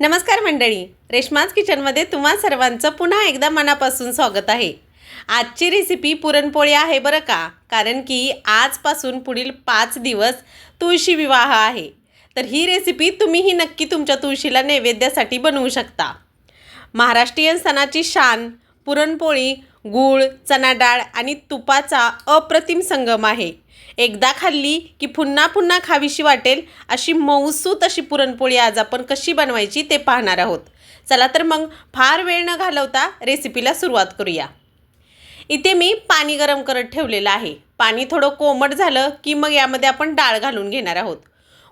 नमस्कार मंडळी. रेश्माज किचनमध्ये तुम्हा सर्वांचं पुन्हा एकदा मनापासून स्वागत आहे. आजची रेसिपी पुरणपोळी आहे बरं का? कारण की आजपासून पुढील पाच दिवस तुळशी विवाह आहे. तर ही रेसिपी तुम्हीही नक्की तुमच्या तुळशीला नैवेद्यासाठी बनवू शकता. महाराष्ट्रीयन सणाची शान पुरणपोळी गूळ चणा डाळ आणि तुपाचा अप्रतिम संगम आहे. एकदा खाल्ली की पुन्हा पुन्हा खावीशी वाटेल अशी मऊसूत अशी पुरणपोळी आज आपण कशी बनवायची ते पाहणार आहोत. चला तर मग फार वेळ न घालवता रेसिपीला सुरुवात करूया. इथे मी पाणी गरम करत ठेवलेलं आहे. पाणी थोडं कोमट झालं की मग यामध्ये आपण डाळ घालून घेणार आहोत.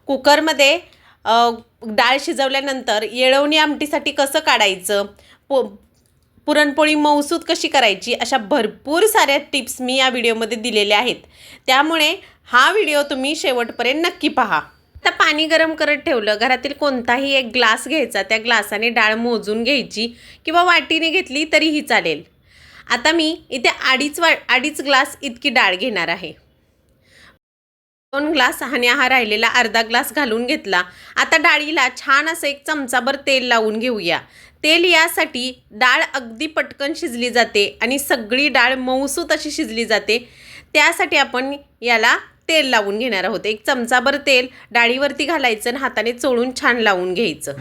कुकरमध्ये डाळ शिजवल्यानंतर येळवणी आमटीसाठी कसं काढायचं पो पुरणपोळी मौसूद कशी करायची अशा भरपूर साऱ्या टिप्स मी या व्हिडिओमध्ये दिलेल्या आहेत. त्यामुळे हा व्हिडिओ तुम्ही शेवटपर्यंत नक्की पहा. आता पाणी गरम करत ठेवलं घरातील कोणताही एक ग्लास घ्यायचा त्या ग्लासाने डाळ मोजून घ्यायची किंवा वाटीने घेतली तरीही चालेल. आता मी इथे अडीच वा अडीच ग्लास इतकी डाळ घेणार आहे. दोन ग्लास आणि हा राहिलेला अर्धा ग्लास घालून घेतला. आता डाळीला छान असं एक चमचाभर तेल लावून घेऊया. तेल यासाठी डाळ अगदी पटकन शिजली जाते आणि सगळी डाळ मऊसूत अशी शिजली जाते. त्यासाठी आपण याला तेल लावून घेणार आहोत. एक चमचाभर तेल डाळीवरती घालायचं आणि हाताने चोळून छान लावून घ्यायचं.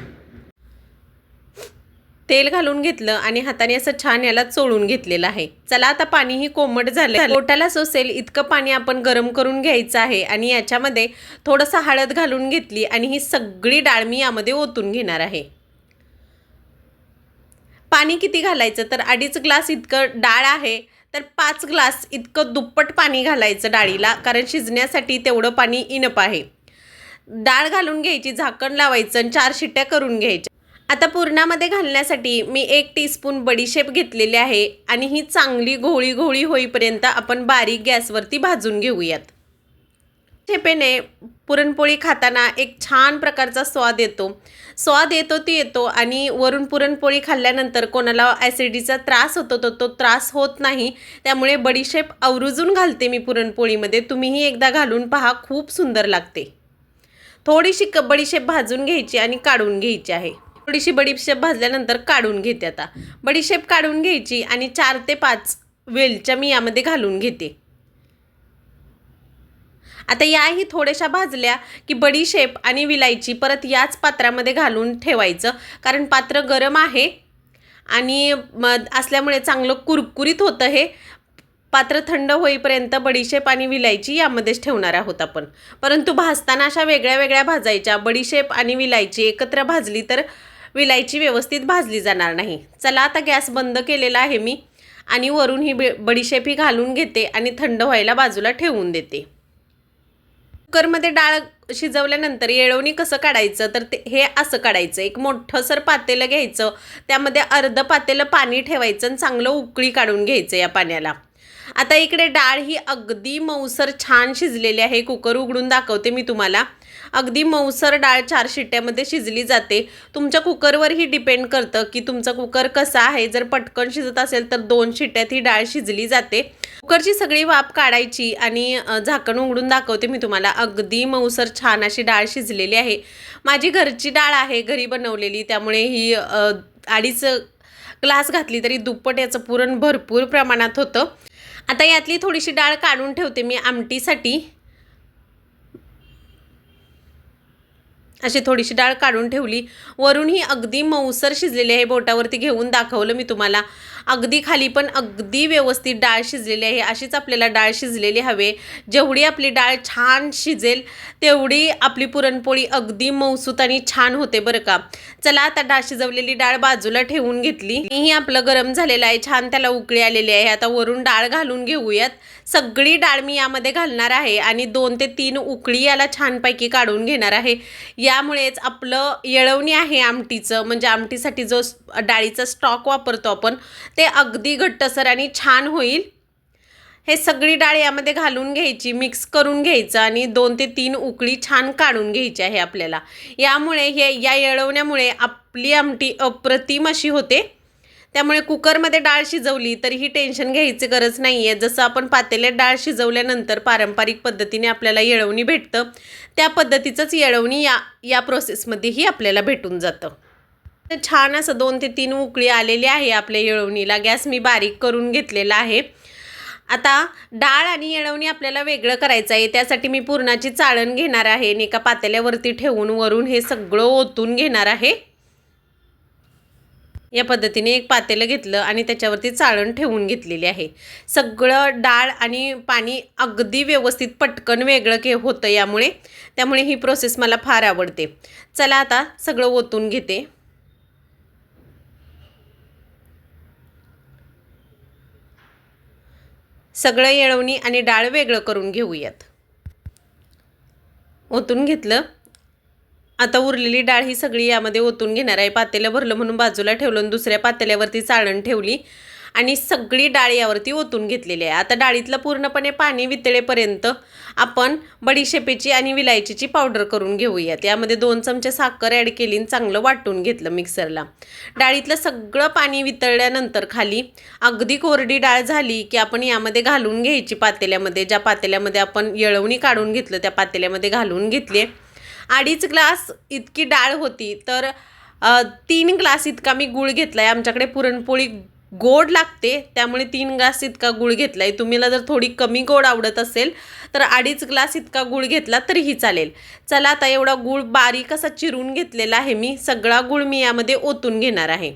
तेल घालून घेतलं आणि हाताने असं छान याला चोळून घेतलेलं आहे. चला आता पाणीही कोमट झालं पोटाला सोसेल इतकं पाणी आपण गरम करून घ्यायचं आहे आणि याच्यामध्ये थोडंसं हळद घालून घेतली आणि ही सगळी डाळ मी यामध्ये ओतून घेणार आहे. पाणी किती घालायचं? तर अडीच ग्लास इतकं डाळ आहे. तर पाच ग्लास इतकं दुप्पट पाणी घालायचं डाळीला कारण शिजण्यासाठी तेवढं पाणी इनप आहे. डाळ घालून घ्यायची झाकण लावायचं आणि चार शिट्ट्या करून घ्यायच्या. आता पुरणामध्ये घालण्यासाठी मी एक टीस्पून बडीशेप घेतलेली आहे आणि ही चांगली घोळी घोळी होईपर्यंत आपण बारीक गॅसवरती भाजून घेऊयात. ठेपेने पुरणपोळी खाताना एक छान प्रकारचा स्वाद येतो. स्वाद येतो ती येतो आणि वरून पुरणपोळी खाल्ल्यानंतर कोणाला ॲसिडीचा त्रास होतो तो तो त्रास होत नाही. त्यामुळे बडीशेप आवरुजून घालते मी पुरणपोळीमध्ये. तुम्हीही एकदा घालून पहा खूप सुंदर लागते. थोडीशी क बडीशेप भाजून घ्यायची आणि काढून घ्यायची आहे. थोडीशी बडीशेप भाजल्यानंतर काढून घेते आता. बडीशेप काढून घ्यायची आणि चार ते पाच वेलच्या मी यामध्ये घालून घेते. आता याही थोड्याशा भाजल्या की बडीशेप आणि विलायची परत याच पात्रामध्ये घालून ठेवायचं. कारण पात्र गरम आहे आणि म असल्यामुळे चांगलं कुरकुरीत होतं हे. पात्र थंड होईपर्यंत बडीशेप आणि विलायची यामध्येच ठेवणार आहोत आपण. परंतु भाजताना अशा वेगळ्या वेगळ्या भाजायच्या. बडीशेप आणि विलायची एकत्र भाजली तर विलायची व्यवस्थित भाजली जाणार नाही. चला आता गॅस बंद केलेला आहे मी आणि वरून ही बे बडीशेप ही घालून घेते आणि थंड व्हायला बाजूला ठेवून देते. कुकरमध्ये डाळ शिजवल्यानंतर येळवणी कसं काढायचं? तर ते हे असं काढायचं. एक मोठंसर पातेलं घ्यायचं. त्यामध्ये अर्ध पातेलं पाणी ठेवायचं आणि चांगलं उकळी काढून घ्यायचं या पाण्याला. आता इकडे डाळ ही अगदी मऊसर छान शिजलेली आहे. कुकर उघडून दाखवते मी तुम्हाला. अगदी मऊसर डाळ चार शिट्ट्यामध्ये शिजली जाते. तुमच्या कुकरवरही डिपेंड करतं की तुमचा कुकर कसा आहे. जर पटकन शिजत असेल तर दोन शिट्ट्यात ही डाळ शिजली जाते. कुकरची सगळी वाफ काढायची आणि झाकण उघडून दाखवते मी तुम्हाला. अगदी मऊसर छान अशी डाळ शिजलेली आहे. माझी घरची डाळ आहे घरी बनवलेली. त्यामुळे ही अडीच ग्लास घातली तरी दुप्पट याचं पुरण भरपूर प्रमाणात होतं. आता यातली थोडीशी डाळ काढून ठेवते मी आमटीसाठी. अशी थोडीशी डाळ काढून ठेवली. वरून ही अगदी मऊसर शिजलेली आहे बोटावरती घेऊन दाखवलं मी तुम्हाला. अगदी खाली पण अगदी व्यवस्थित डाळ शिजलेली आहे. अशीच आपल्याला डाळ शिजलेली हवे. जेवढी आपली डाळ छान शिजेल तेवढी आपली पुरणपोळी अगदी मऊसूत आणि छान होते बरं का. चला आता डाळ शिजवलेली डाळ बाजूला ठेवून घेतली. ही आपलं गरम झालेलं आहे. छान त्याला उकळी आलेली आहे. आता वरून डाळ घालून घेऊयात. सगळी डाळ मी यामध्ये घालणार आहे आणि दोन ते तीन उकळी याला छानपैकी काढून घेणार आहे. यामुळेच आपलं येळवणी आहे आमटीचं. म्हणजे आमटीसाठी जो डाळीचा स्टॉक वापरतो आपण ते अगदी घट्टसर आणि छान होईल. हे सगळी डाळ यामध्ये घालून घ्यायची मिक्स करून घ्यायचं आणि दोन ते तीन उकळी छान काढून घ्यायची आहे आपल्याला. यामुळे हे या येळवण्यामुळे आपली आमटी अप्रतिम अशी होते. त्यामुळे कुकरमध्ये डाळ शिजवली तरी ही टेन्शन घ्यायची गरज नाही आहे जसं आपण पातेल्यात डाळ शिजवल्यानंतर पारंपरिक पद्धतीने आपल्याला येळवणी भेटतं त्या पद्धतीचंच येळवणी या या प्रोसेसमध्येही आपल्याला भेटून जातं. तर छान असं दोन ते तीन उकळी आलेली आहे आपल्या येळवणीला. गॅस मी बारीक करून घेतलेला आहे. आता डाळ आणि येळवणी आपल्याला वेगळं करायचं आहे. त्यासाठी मी पुरणाची चाळण घेणार आहे आणि एका पातेल्यावरती ठेवून वरून हे सगळं ओतून घेणार आहे. या पद्धतीने एक पातेलं घेतलं आणि त्याच्यावरती चाळण ठेवून घेतलेली आहे. सगळं डाळ आणि पाणी अगदी व्यवस्थित पटकन वेगळं के होतं यामुळे त्यामुळे ही प्रोसेस मला फार आवडते. चला आता सगळं ओतून घेते. सगळं येळवणी आणि डाळ वेगळं करून घेऊयात. ओतून घेतलं. आता उरलेली डाळ ही सगळी यामध्ये ओतून घेणार आहे. पातेलं भरलं म्हणून बाजूला ठेवलं आणि दुसऱ्या पातेल्यावरती चाळण ठेवली. आणि सगळी डाळ यावरती ओतून घेतलेली आहे. आता डाळीतलं पूर्णपणे पाणी वितळेपर्यंत आपण बडीशेपेची आणि विलायचीची पावडर करून घेऊयात. यामध्ये दोन चमचे साखर ॲड केली आणि चांगलं वाटून घेतलं मिक्सरला. डाळीतलं सगळं पाणी वितळल्यानंतर खाली अगदी कोरडी डाळ झाली की आपण यामध्ये घालून घ्यायची पातेल्यामध्ये. ज्या पातेल्यामध्ये आपण येळवणी काढून घेतलं त्या पातेल्यामध्ये घालून घेतली. अडीच ग्लास इतकी डाळ होती तर तीन ग्लास इतका मी गूळ घेतला आहे आमच्याकडे पुरणपोळी गोड लागते त्यामुळे तीन ग्लास इतका गूळ घेतला आहे तुम्हाला जर थोडी कमी गोड आवडत असेल तर अडीच ग्लास इतका गूळ घेतला तरीही चालेल. चला आता एवढा गूळ बारीक असा चिरून घेतलेला आहे मी. सगळा गूळ मी यामध्ये ओतून घेणार आहे.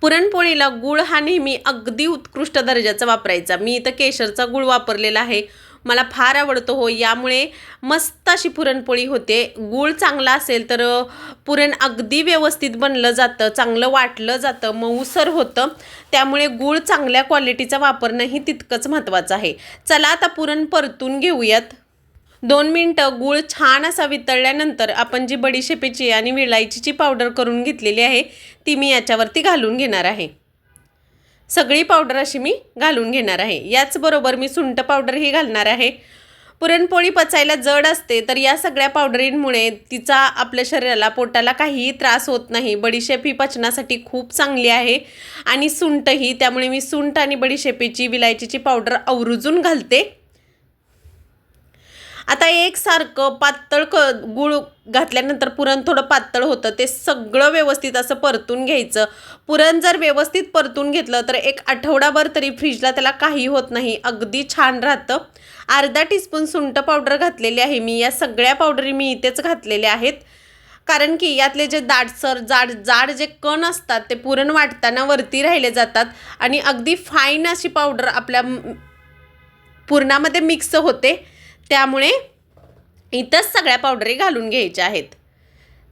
पुरणपोळीला गूळ हा नेहमी अगदी उत्कृष्ट दर्जाचा वापरायचा. मी इथं केशरचा गूळ वापरलेला आहे. मला फार आवडतो. हो यामुळे मस्त अशी पुरणपोळी होते. गूळ चांगला असेल तर पुरण अगदी व्यवस्थित बनलं जातं चांगलं वाटलं जातं मऊसर होतं. त्यामुळे गूळ चांगल्या क्वालिटीचा वापरणंही तितकंच महत्त्वाचं आहे. चला आता पुरण परतून घेऊयात. दोन मिनटं गूळ छान असा वितळल्यानंतर आपण जी बडीशेपेची आणि विलायचीची पावडर करून घेतलेली आहे ती मी याच्यावरती घालून घेणार आहे. सगळी पावडर अशी मी घालून घेणार आहे. याचबरोबर मी सुंठ पावडरही घालणार आहे. पुरणपोळी पचायला जड असते तर या सगळ्या पावडरींमुळे तिचा आपल्या शरीराला पोटाला काहीही त्रास होत नाही. बडीशेप ही पचनासाठी खूप चांगली आहे. आणि सुंठही त्यामुळे मी सुंठ आणि बडीशेपेची विलायचीची पावडर आवर्जून घालते. आता एकसारखं पातळ क गूळ घातल्यानंतर पुरण थोडं पातळ होतं. ते सगळं व्यवस्थित असं परतून घ्यायचं. पुरण जर व्यवस्थित परतून घेतलं तर एक आठवडाभर तरी फ्रीजला त्याला काही होत नाही. अगदी छान राहतं. अर्धा टीस्पून सुंठ पावडर घातलेली आहे मी. या सगळ्या पावडरी मी इथेच घातलेल्या आहेत. कारण की यातले जे दाटसर जाड जाड जे कण असतात ते पुरण वाटताना वरती राहिले जातात. आणि अगदी फाईन अशी पावडर आपल्या पुरणामध्ये मिक्स होते. त्यामुळे इथंच सगळ्या पावडरी घालून घ्यायच्या आहेत.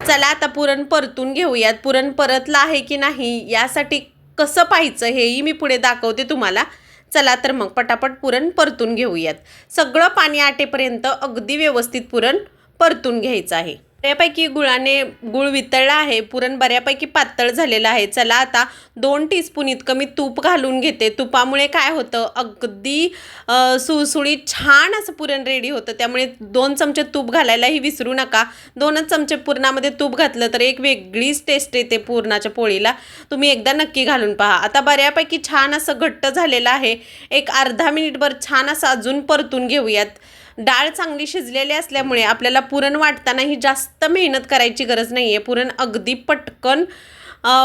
चला आता पुरण परतून घेऊयात. पुरण परतलं आहे की नाही यासाठी कसं पाहायचं हेही मी पुढे दाखवते तुम्हाला. चला तर मग पटापट पुरण परतून घेऊयात. सगळं पाणी आटेपर्यंत अगदी व्यवस्थित पुरण परतून घ्यायचं आहे. बऱ्यापैकी गुळाने गुळ वितळला आहे. पुरण बऱ्यापैकी पातळ झालेलं आहे. चला आता दोन टीस्पून इतकं मी तूप घालून घेते. तुपामुळे काय होतं? अगदी सुळसुळी सुळसुळीत छान असं पुरण रेडी होतं. त्यामुळे दोन चमचे तूप घालायलाही विसरू नका. दोनच चमचे पुरणामध्ये तूप घातलं तर एक वेगळीच टेस्ट येते पुरणाच्या पोळीला. तुम्ही एकदा नक्की घालून पहा. आता बऱ्यापैकी छान असं घट्ट झालेलं आहे. एक अर्धा मिनिटभर छान असं अजून परतून घेऊयात. डाळ चांगली शिजलेली असल्यामुळे आपल्याला पुरण वाटतानाही जास्त मेहनत करायची गरज नाही आहे पुरण अगदी पटकन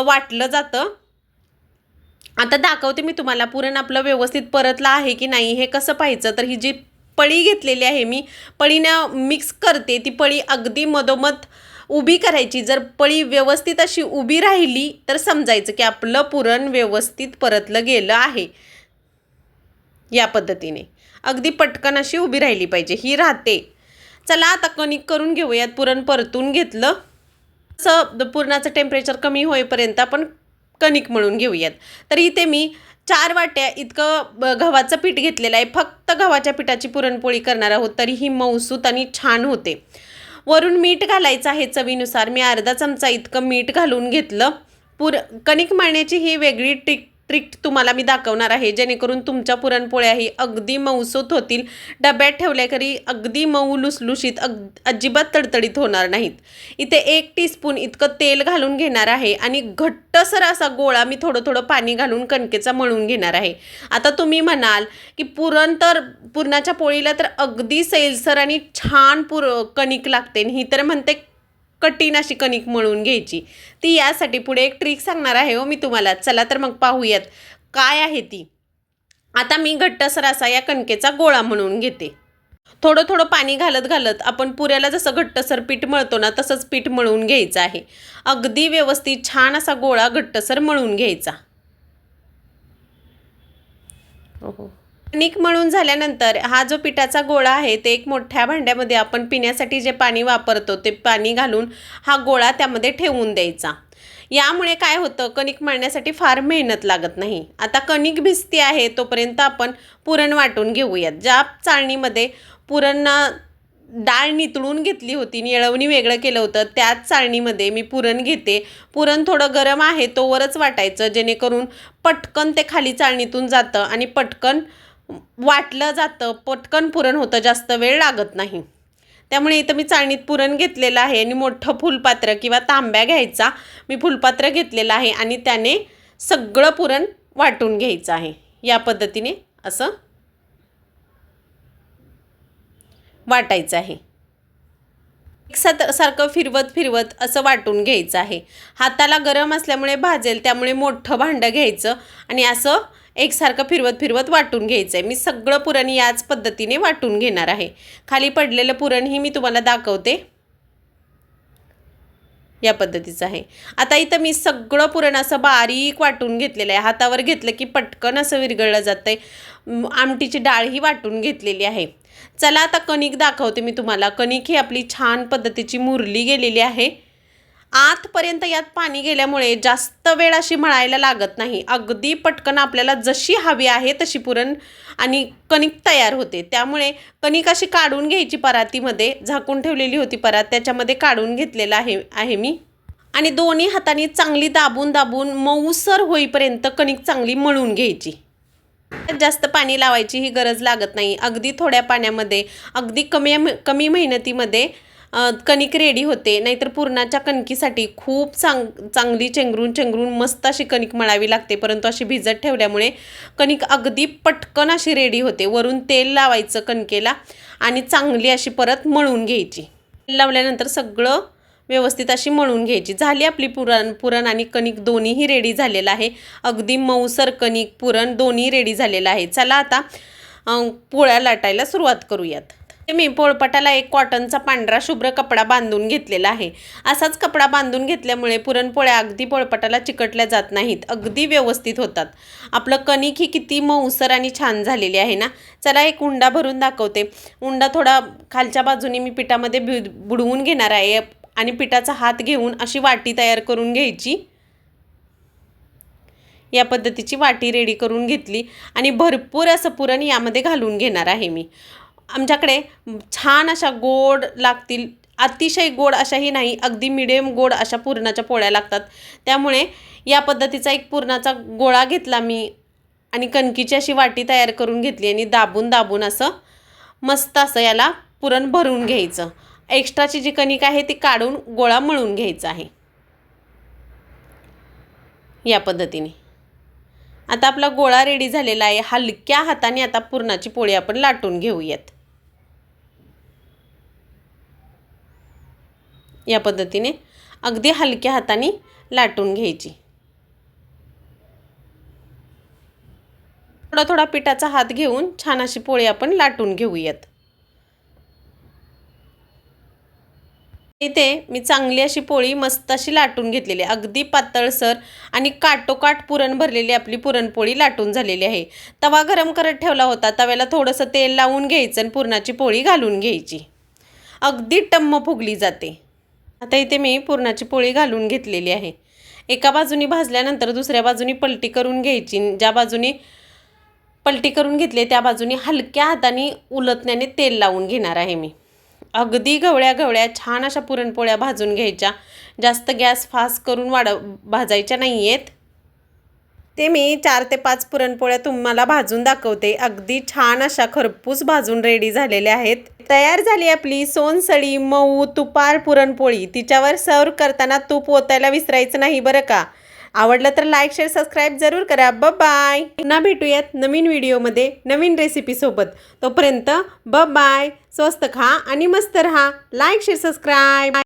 वाटलं जातं. आता दाखवते मी तुम्हाला पुरण आपलं व्यवस्थित परतलं आहे की नाही हे कसं पाहायचं? तर ही जी पळी घेतलेली आहे मी पळीनं मिक्स करते. ती पळी अगदी मधोमध उभी करायची. जर पळी व्यवस्थित अशी उभी राहिली तर समजायचं की आपलं पुरण व्यवस्थित परतलं गेलं आहे. या पद्धतीने. अगदी पटकन अशी उभी राहिली पाहिजे. ही राहते. चला आता कणिक करून घेऊयात. पुरण परतून घेतलं. असं पुरणाचं टेम्परेचर कमी होईपर्यंत आपण कणिक मळून घेऊयात. तर इथे मी चार वाट्या इतकं ब- गव्हाचं पीठ घेतलेलं आहे. फक्त गव्हाच्या पिठाची पुरणपोळी करणार आहोत. तरीही मऊसूत आणि छान होते. वरून मीठ घालायचं आहे चवीनुसार. मी अर्धा चमचा इतकं मीठ घालून घेतलं. पुर कणिक मळण्याची ही वेगळी ट्रिक ट्रिक तुम्हाला मी दाखवणार आहे जेणेकरून तुमच्या पुरणपोळ्याही अगदी मऊसूत होतील. डब्यात ठेवल्याकरी अगदी मऊ लुसलुशीत अग अजिबात तडतडीत होणार नाहीत. इथे एक टीस्पून इतकं तेल घालून घेणार आहे आणि घट्टसर असा गोळा मी थोडं थोडं पाणी घालून कणकेचा मळून घेणार आहे. आता तुम्ही म्हणाल की पुरण तर पुरणाच्या पोळीला तर अगदी सैलसर आणि छान पुर कणिक लागते. आणि ही तर म्हणते कठीण अशी कणिक मळून घ्यायची. ती यासाठी पुढे एक ट्रिक सांगणार आहे हो मी तुम्हाला. चला तर मग पाहूयात. काय आहे ती? आता मी घट्टसर असा या कणकेचा गोळा म्हणून घेते. थोडं थोडं पाणी घालत घालत आपण पुऱ्याला जसं घट्टसर पीठ मळतो ना तसंच पीठ मळून घ्यायचं आहे. अगदी व्यवस्थित छान असा गोळा घट्टसर मळून घ्यायचा. ओहो. कणिक मळून झाल्यानंतर हा जो पिठाचा गोळा आहे ते एक मोठ्या भांड्यामध्ये आपण पिण्यासाठी जे पाणी वापरतो ते पाणी घालून हा गोळा त्यामध्ये ठेवून द्यायचा. यामुळे काय होतं कणिक मळण्यासाठी फार मेहनत लागत नाही. आता कणिक भिजती आहे तोपर्यंत आपण पुरण वाटून घेऊयात. ज्या चाळणीमध्ये पुरण डाळ नितळून घेतली होती निळवणी वेगळं केलं होतं त्याच चाळणीमध्ये मी पुरण घेते. पुरण थोडं गरम आहे तोवरच वाटायचं जेणेकरून पटकन ते खाली चाळणीतून जातं आणि पटकन वाटलं जातं पटकन पुरण होतं जास्त वेळ लागत नाही. त्यामुळे इथं मी चाळणीत पुरण घेतलेलं आहे आणि मोठं फुलपात्र किंवा तांब्या घ्यायचा. मी फुलपात्र घेतलेलं आहे आणि त्याने सगळं पुरण वाटून घ्यायचं आहे. या पद्धतीने असं वाटायचं आहे. सात सारखं फिरवत फिरवत असं वाटून घ्यायचं आहे. हाताला गरम असल्यामुळे भाजेल त्यामुळे मोठं भांडं घ्यायचं आणि असं एकसारखं फिरवत फिरवत वाटून घ्यायचं आहे मी सगळं पुरण याच पद्धतीने वाटून घेणार आहे. खाली पडलेलं पुरणही मी तुम्हाला दाखवते. या पद्धतीचं आहे. आता इथं मी सगळं पुरण असं बारीक वाटून घेतलेलं आहे. हातावर घेतलं की पटकन असं विरघळलं जातं आहे आमटीची डाळही वाटून घेतलेली आहे. चला आता कणिक दाखवते मी तुम्हाला. कणिक ही आपली छान पद्धतीची मुरली गेलेली आहे. आतपर्यंत यात पाणी गेल्यामुळे जास्त वेळ अशी मळायला लागत नाही. अगदी पटकन आपल्याला जशी हवी आहे तशी पुरण आणि कणिक तयार होते. त्यामुळे कणिक अशी काढून घ्यायची परातीमध्ये. झाकून ठेवलेली होती परात. त्याच्यामध्ये काढून घेतलेलं आहे आहे मी. आणि दोन्ही हाताने चांगली दाबून दाबून मऊसर होईपर्यंत कणिक चांगली मळून घ्यायची. जास्त पाणी लावायची ही गरज लागत नाही. अगदी थोड्या पाण्यामध्ये अगदी कमी कमी मेहनतीमध्ये कणिक रेडी होते. नाहीतर पुरणाच्या कणकीसाठी खूप चांग चांगली चेंगरून चेंगरून मस्त अशी कणिक मळावी लागते. परंतु अशी भिजत ठेवल्यामुळे कणिक अगदी पटकन अशी रेडी होते. वरून तेल लावायचं कणकेला आणि चांगली अशी परत मळून घ्यायची. तेल लावल्यानंतर सगळं व्यवस्थित अशी मळून घ्यायची. झाली आपली पुरण पुरण आणि कणिक दोन्हीही रेडी झालेलं आहे. अगदी मऊसर कणिक पुरण दोन्ही रेडी झालेलं आहे. चला आता पोळ्या लाटायला सुरुवात करूयात. मी पोळपटाला एक कॉटनचा पांढरा शुभ्र कपडा बांधून घेतलेला आहे. असाच कपडा बांधून घेतल्यामुळे पुरणपोळ्या अगदी पोळपटाला चिकटल्या जात नाहीत अगदी व्यवस्थित होतात. आपलं कणिक ही किती मऊसर आणि छान झालेली आहे ना? चला एक उंडा भरून दाखवते. उंडा थोडा खालच्या बाजूने मी पिठामध्ये भि बुडवून घेणार आहे. आणि पिठाचा हात घेऊन अशी वाटी तयार करून घ्यायची. या पद्धतीची वाटी रेडी करून घेतली. आणि भरपूर असं पुरण यामध्ये घालून घेणार आहे मी. आमच्याकडे छान अशा गोड लागतील अतिशय गोड अशाही नाही अगदी मिडियम गोड अशा पुरणाच्या पोळ्या लागतात. त्यामुळे या पद्धतीचा एक पुरणाचा गोळा घेतला मी आणि कणकीची अशी वाटी तयार करून घेतली आणि दाबून दाबून असं मस्त असं याला पुरण भरून घ्यायचं. एक्स्ट्राची जी कणिक आहे ती काढून गोळा मळून घ्यायचा आहे. या पद्धतीने. आता आपला गोळा रेडी झालेला आहे. हलक्या हाताने आता पुरणाची पोळी आपण लाटून घेऊयात. या पद्धतीने अगदी हलक्या हाताने लाटून घ्यायची. थोडा थोडा पिठाचा हात घेऊन छान अशी पोळी आपण लाटून घेऊयात. इथे मी चांगली अशी पोळी मस्त अशी लाटून घेतलेली आहे. अगदी पातळसर आणि काटोकाट पुरण भरलेली आपली पुरणपोळी लाटून झालेली आहे. तवा गरम करत ठेवला होता तव्याला थोडंसं तेल लावून घ्यायचं आणि पुरणाची पोळी घालून घ्यायची. अगदी टम्म फुगली जाते. आता इथे मी पुरणाची पोळी घालून घेतलेली आहे. एका बाजूनी भाजल्यानंतर दुसऱ्या बाजूनी पलटी करून घ्यायची. ज्या बाजूनी पलटी करून घेतली त्या बाजूनी हलक्या हाताने उलटण्याने तेल लावून घेणार आहे मी. अगदी गवळ्या गवळ्या छान अशा पुरणपोळ्या भाजून घ्यायच्या. जास्त गॅस फास्ट करून वाढ भाजायच्या नाही आहेत ते मी चार ते पाच पुरणपोळ्या तुम्हाला भाजून दाखवते. अगदी छान अशा खरपूस भाजून रेडी झालेल्या आहेत. तयार झाली आपली सोनसळी मऊ तुपार पुरणपोळी. तिच्यावर सर्व करताना तूप ओतायला विसरायचं नाही बरं का? आवडलं तर लाईक शेअर सबस्क्राईब जरूर करा. ब बाय पुन्हा भेटूयात नवीन व्हिडिओमध्ये नवीन रेसिपीसोबत तोपर्यंत ब बाय स्वस्त खा आणि मस्त रहा. Like share subscribe